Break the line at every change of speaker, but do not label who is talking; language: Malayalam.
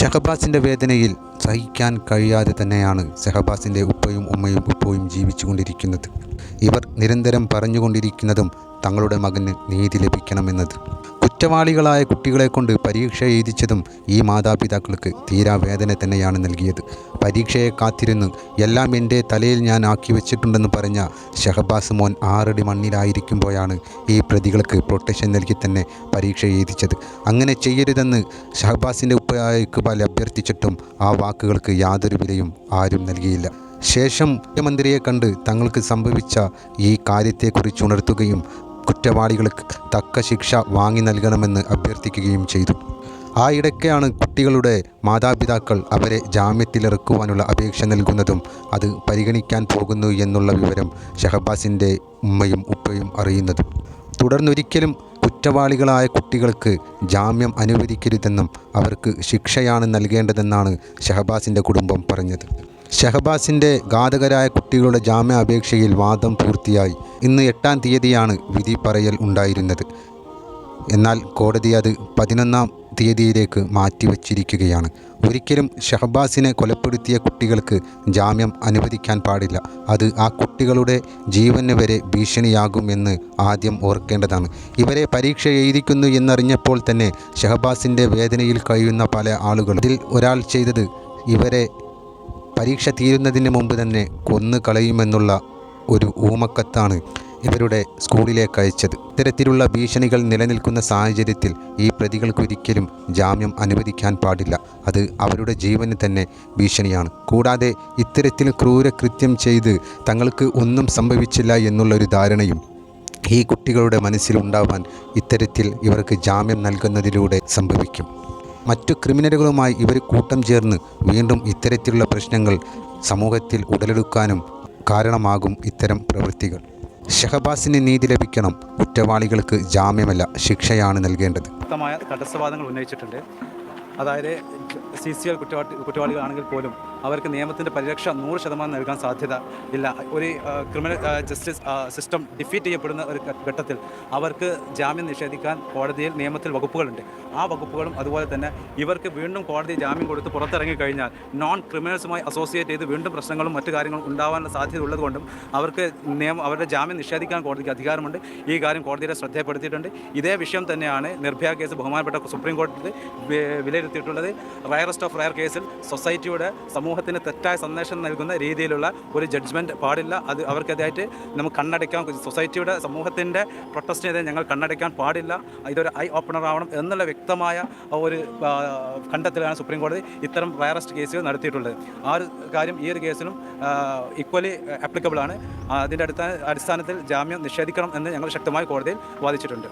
ഷഹബാസിന്റെ വേദനയിൽ സഹിക്കാൻ കഴിയാതെ തന്നെയാണ് ഷഹബാസിന്റെ ഉപ്പയും ഉമ്മയും ഇപ്പോഴും ജീവിച്ചുകൊണ്ടിരിക്കുന്നത്. ഇവർ നിരന്തരം പറഞ്ഞുകൊണ്ടിരിക്കുന്നതും തങ്ങളുടെ മകന് നീതി ലഭിക്കണമെന്നത്. കുറ്റവാളികളായ കുട്ടികളെ കൊണ്ട് പരീക്ഷ എഴുതിച്ചതും ഈ മാതാപിതാക്കൾക്ക് തീരാ വേദന തന്നെയാണ് നൽകിയത്. പരീക്ഷയെ കാത്തിരുന്ന് എല്ലാം എന്റെ തലയിൽ ഞാൻ ആക്കി വെച്ചിട്ടുണ്ടെന്ന് പറഞ്ഞ ഷഹബാസ് മോൻ ആറടി മണ്ണിലായിരിക്കുമ്പോഴാണ് ഈ പ്രതികൾക്ക് പ്രൊട്ടക്ഷൻ നൽകി തന്നെ പരീക്ഷ എഴുതിച്ചത്. അങ്ങനെ ചെയ്യരുതെന്ന് ഷഹബാസിന്റെ ഉപ്പയായ അഭ്യർത്ഥിച്ചിട്ടും ആ വാക്കുകൾക്ക് യാതൊരു വിലയും ആരും നൽകിയില്ല. ശേഷം മുഖ്യമന്ത്രിയെ കണ്ട് തങ്ങൾക്ക് സംഭവിച്ച ഈ കാര്യത്തെക്കുറിച്ച് ഉണർത്തുകയും കുറ്റവാളികൾക്ക് തക്ക ശിക്ഷ വാങ്ങി നൽകണമെന്ന് അഭ്യർത്ഥിക്കുകയും ചെയ്തു. ആ ഇടയ്ക്കാണ് കുട്ടികളുടെ മാതാപിതാക്കൾ അവരെ ജാമ്യത്തിലിറക്കുവാനുള്ള അപേക്ഷ നൽകുന്നതും അത് പരിഗണിക്കാൻ പോകുന്നു എന്നുള്ള വിവരം ഷഹബാസിന്റെ ഉമ്മയും ഉപ്പയും അറിയുന്നതും. തുടർന്നൊരിക്കലും കുറ്റവാളികളായ കുട്ടികൾക്ക് ജാമ്യം അനുവദിക്കരുതെന്നും അവർക്ക് ശിക്ഷയാണ് നൽകേണ്ടതെന്നാണ് ഷഹബാസിന്റെ കുടുംബം പറഞ്ഞത്. ഷഹബാസിന്റെ ഘാതകരായ കുട്ടികളുടെ ജാമ്യാപേക്ഷയിൽ വാദം പൂർത്തിയായി. ഇന്ന് എട്ടാം തീയതിയാണ് വിധി പറയൽ ഉണ്ടായിരുന്നത്. എന്നാൽ കോടതി അത് പതിനൊന്നാം തീയതിയിലേക്ക് മാറ്റിവച്ചിരിക്കുകയാണ്. ഒരിക്കലും ഷഹബാസിനെ കൊലപ്പെടുത്തിയ കുട്ടികൾക്ക് ജാമ്യം അനുവദിക്കാൻ പാടില്ല. അത് ആ കുട്ടികളുടെ ജീവന് വരെ ഭീഷണിയാകുമെന്ന് ആദ്യം ഓർക്കേണ്ടതാണ്. ഇവരെ പരീക്ഷ എഴുതിക്കുന്നു എന്നറിഞ്ഞപ്പോൾ തന്നെ ഷഹബാസിന്റെ വേദനയിൽ കഴിയുന്ന പല ആളുകൾ ഇതിൽ ഒരാൾ ചെയ്തത് ഇവരെ പരീക്ഷ തീരുന്നതിന് മുമ്പ് തന്നെ കൊന്നു കളയുമെന്നുള്ള ഒരു ഊമക്കത്താണ് ഇവരുടെ സ്കൂളിലേക്ക് അയച്ചത്. ഇത്തരത്തിലുള്ള ഭീഷണികൾ നിലനിൽക്കുന്ന സാഹചര്യത്തിൽ ഈ പ്രതികൾക്കൊരിക്കലും ജാമ്യം അനുവദിക്കാൻ പാടില്ല. അത് അവരുടെ ജീവന് തന്നെ ഭീഷണിയാണ്. കൂടാതെ ഇത്തരത്തിൽ ക്രൂരകൃത്യം ചെയ്ത് തങ്ങൾക്ക് ഒന്നും സംഭവിച്ചില്ല എന്നുള്ളൊരു ധാരണയും ഈ കുട്ടികളുടെ മനസ്സിലുണ്ടാവാൻ ഇത്തരത്തിൽ ഇവർക്ക് ജാമ്യം നൽകുന്നതിലൂടെ സംഭവിക്കും. മറ്റു ക്രിമിനലുകളുമായി ഇവർ കൂട്ടം ചേർന്ന് വീണ്ടും ഇത്തരത്തിലുള്ള പ്രശ്നങ്ങൾ സമൂഹത്തിൽ ഉടലെടുക്കാനും കാരണമാകും ഇത്തരം പ്രവൃത്തികൾ. ഷഹബാസിന് നീതി ലഭിക്കണം. കുറ്റവാളികൾക്ക് ജാമ്യമല്ല ശിക്ഷയാണ് നൽകേണ്ടത്.
വ്യക്തമായ തടസ്സവാദങ്ങൾ ഉന്നയിച്ചിട്ടുണ്ട്. അതായത് സി സി എൽ കുറ്റവാളി കുറ്റവാളികളാണെങ്കിൽ പോലും അവർക്ക് നിയമത്തിന്റെ പരിരക്ഷ നൂറ് ശതമാനം നൽകാൻ സാധ്യത ഇല്ല. ഒരു ക്രിമിനൽ ജസ്റ്റിസ് സിസ്റ്റം ഡിഫീറ്റ് ചെയ്യപ്പെടുന്ന ഒരു ഘട്ടത്തിൽ അവർക്ക് ജാമ്യം നിഷേധിക്കാൻ കോടതിയിൽ നിയമത്തിൽ വകുപ്പുകളുണ്ട്. ആ വകുപ്പുകളും അതുപോലെ തന്നെ ഇവർക്ക് വീണ്ടും കോടതി ജാമ്യം കൊടുത്ത് പുറത്തിറങ്ങി കഴിഞ്ഞാൽ നോൺ ക്രിമിനൽസുമായി അസോസിയേറ്റ് ചെയ്ത് വീണ്ടും പ്രശ്നങ്ങളും മറ്റു കാര്യങ്ങളും ഉണ്ടാവാനുള്ള സാധ്യത ഉള്ളതുകൊണ്ടും അവർക്ക് നിയമം അവരുടെ ജാമ്യം നിഷേധിക്കാൻ കോടതിക്ക് അധികാരമുണ്ട്. ഈ കാര്യം കോടതിയുടെ ശ്രദ്ധയപ്പെടുത്തിയിട്ടുണ്ട് ഇതേ വിഷയം തന്നെയാണ് നിർഭയ കേസ് ബഹുമാനപ്പെട്ട സുപ്രീം കോടതി വിലയിരുത്തിയിട്ടുള്ളത്. റയറസ്റ്റ് ഓഫ് റയർ കേസിൽ സൊസൈറ്റിയുടെ സമൂഹത്തിന് തെറ്റായ സന്ദേശം നൽകുന്ന രീതിയിലുള്ള ഒരു ജഡ്ജ്മെന്റ് പാടില്ല. അത് അവർക്കെതിരായിട്ട് നമുക്ക് കണ്ണടയ്ക്കാൻ സൊസൈറ്റിയുടെ സമൂഹത്തിന്റെ പ്രൊട്ടസ്റ്റിനെതിരെ ഞങ്ങൾ കണ്ണടയ്ക്കാൻ പാടില്ല. ഇതൊരു ഐ ഓപ്പണർ ആവണം എന്നുള്ള വ്യക്തമായ ഒരു കണ്ടെത്തലാണ് സുപ്രീം കോടതി ഇത്തരം വയറസ്റ്റ് കേസുകൾ നടത്തിയിട്ടുള്ളത്. ആ ഒരു കാര്യം ഈ ഒരു കേസിലും ഈക്വലി ആപ്ലിക്കബിളാണ് അതിന്റെ അടിസ്ഥാന അടിസ്ഥാനത്തിൽ ജാമ്യം നിഷേധിക്കണം എന്ന് ഞങ്ങൾ ശക്തമായി കോടതിയിൽ വാദിച്ചിട്ടുണ്ട്.